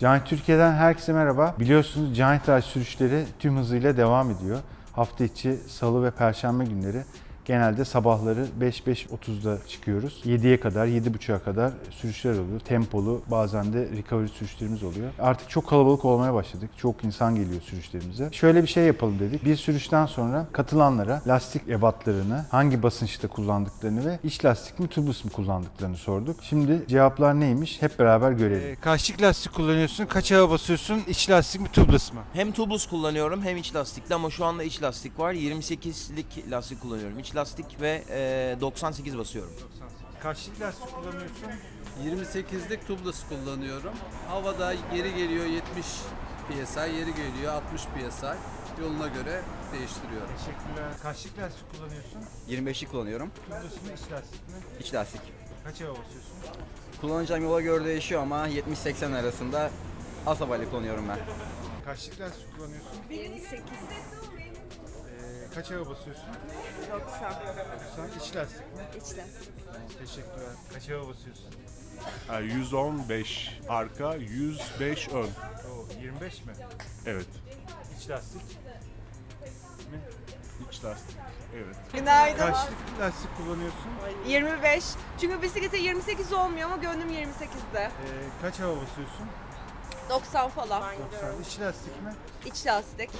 Giant Türkiye'den herkese merhaba. Biliyorsunuz Giant Ride sürüşleri tüm hızıyla devam ediyor. Hafta içi salı ve perşembe günleri genelde sabahları 5-5.30'da çıkıyoruz. 7'ye kadar, 7.30'a kadar sürüşler oluyor. Tempolu bazen de recovery sürüşlerimiz oluyor. Artık çok kalabalık olmaya başladık. Çok insan geliyor sürüşlerimize. Şöyle bir şey yapalım dedik. Bir sürüşten sonra katılanlara lastik ebatlarını, hangi basınçta kullandıklarını ve iç lastik mi tubeless mı kullandıklarını sorduk. Şimdi cevaplar neymiş hep beraber görelim. kaçlık lastik kullanıyorsun? Kaç hava basıyorsun? İç lastik mi tubeless mı? Hem tubeless kullanıyorum hem iç lastikli ama şu anda iç lastik var. 28'lik lastik kullanıyorum. İç lastik ve e, 98 basıyorum. Kaçlık lastik kullanıyorsun? 28'lik tubeless kullanıyorum. Havada geri geliyor 70 PSI, yeri geliyor 60 PSI. Yoluna göre değiştiriyorum. Teşekkürler. Kaçlık lastik kullanıyorsun? 25'lik kullanıyorum. Tubeless mı iç lastik mi? İç lastik. Kaç hava basıyorsun? Kullanacağım yola göre değişiyor ama 70-80 arasında asabayla kullanıyorum ben. Kaçlık lastik kullanıyorsun? 28, Ee, kaç hava basıyorsun? 90, Sen iç lastik mi? iç lastik. Teşekkürler. Kaç hava basıyorsun? Ha, 115 arka, 105 ön. Oo, 25 mi? Evet. İç lastik. İç lastik. Evet. Günaydın. Kaçlık lastik kullanıyorsun? 25. Çünkü bisiklete 28 olmuyor ama gönlüm 28'de. Ee, kaç hava basıyorsun? 90 falan. 90. İç lastik mi? İç lastik.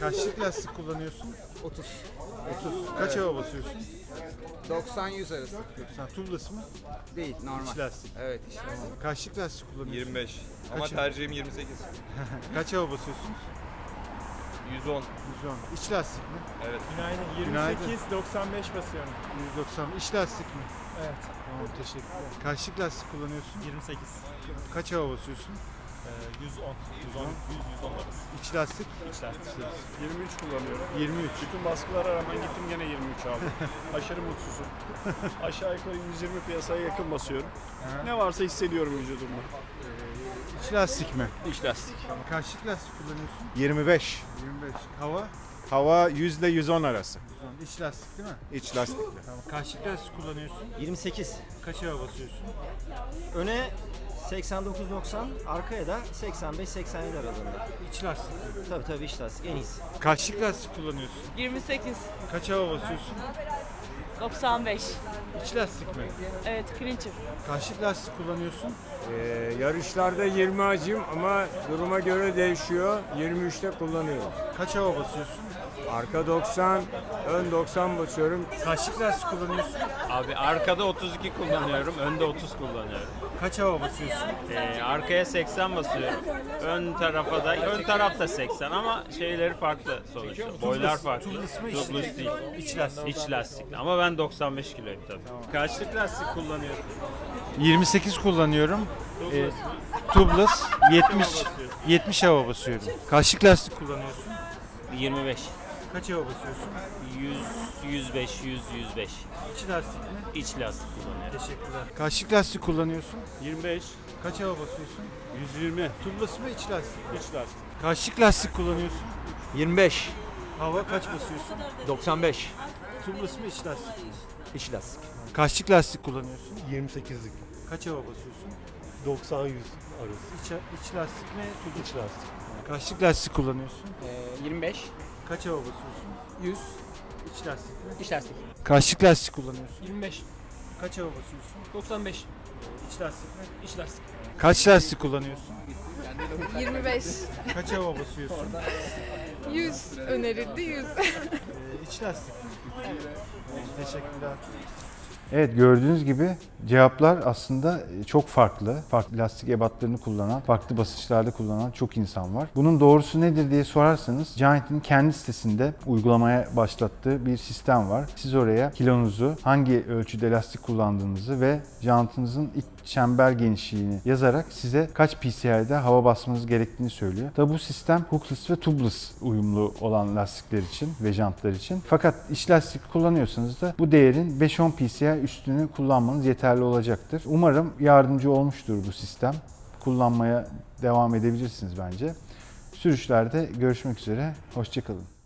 Kaçlık lastik kullanıyorsun? 30. 30. Kaç hava basıyorsun? 90-100 arası. 90. Tubeless mı? Değil normal. İç lastik. Evet iç Tamam. Kaçlık lastik kullanıyorsun? 25. Ama Kaç- tercihim 28. Kaç hava basıyorsun? 110. 110. İç lastik mi? Evet. Günaydın. 28 Günaydın. 95 basıyorum. 190. İç lastik mi? Evet. Tamam teşekkürler. Kaçlık lastik kullanıyorsun? 28. Kaç hava basıyorsun? Ee, 110. 110. 100 110 arası. İç lastik? İç lastik. 23 kullanıyorum. 23. Bütün baskılara rağmen gittim gene 23 aldım. Aşırı mutsuzum. Aşağı yukarı 120 piyasaya yakın basıyorum. Ne varsa hissediyorum vücudumda. İç lastik mi? İç lastik. Kaçlık lastik kullanıyorsun? 25. 25. Hava? Hava 100 ile 110 arası. 110. İç lastik değil mi? İç lastikli. Tamam. Kaçlık lastik kullanıyorsun? 28. Kaç hava basıyorsun? Öne 89-90, arkaya da 85-87 aralığında. İç lastik. Tabii tabii iç lastik en iyisi. Kaçlık lastik kullanıyorsun? 28, Kaç hava basıyorsun? 95. İç lastik mi? Evet, clincher. Kaçlık lastik kullanıyorsun? Ee, yarışlarda 20 acım ama duruma göre değişiyor. 23'te kullanıyorum. Kaç hava basıyorsun? Arka 90, ön 90 basıyorum. Kaçlık lastik kullanıyorsun? Abi arkada 32 kullanıyorum. Önde 30 kullanıyorum. Kaç hava basıyorsun? Ee, arkaya 80 basıyorum. Ön tarafa da ön taraf da 80 ama şeyleri farklı sonuçta. Boylar farklı. Tubeless değil. İç lastik. İç lastikli. Ama ben 95 kiloyum tabii. Kaçlık lastik kullanıyorsun? 28 kullanıyorum. Ee, tubeless 70 70 hava basıyorum. Kaçlık lastik kullanıyorsun? 25. Kaç hava basıyorsun? 100 105 100 105. İç lastik mi? İç lastik kullanıyorum. Teşekkürler. Kaçlık lastik kullanıyorsun? 25, Kaç hava basıyorsun? 120 Tubeless mı iç lastik? iç lastik. Kaçlık lastik kullanıyorsun? 25, Hava kaç basıyorsun? 95, Tubeless mı iç lastik? iç lastik. Kaçlık lastik kullanıyorsun? 28'lik. Kaç hava basıyorsun? 90-100 arası. İç, iç lastik mi? Tubeless İç lastik. Kaçlık lastik kullanıyorsun? 25, Kaç hava basıyorsun? 100, İç lastik mi? iç lastik. Kaçlık lastik kullanıyorsun? 25 Kaç hava basıyorsun? 95 İç lastik mi? iç lastik. Kaç lastik kullanıyorsun? 25, Kaç hava basıyorsun? 100 önerildi 100. Ee, iç lastik mi? Teşekkürler. Evet gördüğünüz gibi cevaplar aslında çok farklı. Farklı lastik ebatlarını kullanan, farklı basınçlarda kullanan çok insan var. Bunun doğrusu nedir diye sorarsanız Giant'in kendi sitesinde uygulamaya başlattığı bir sistem var. Siz oraya kilonuzu, hangi ölçüde lastik kullandığınızı ve jantınızın iç çember genişliğini yazarak size kaç PCI'de hava basmanız gerektiğini söylüyor. Tabi bu sistem hookless ve tubeless uyumlu olan lastikler için ve jantlar için. Fakat iç lastik kullanıyorsanız da bu değerin 5-10 PCI üstünü kullanmanız yeterli olacaktır. Umarım yardımcı olmuştur bu sistem. Kullanmaya devam edebilirsiniz bence. Sürüşlerde görüşmek üzere. Hoşçakalın.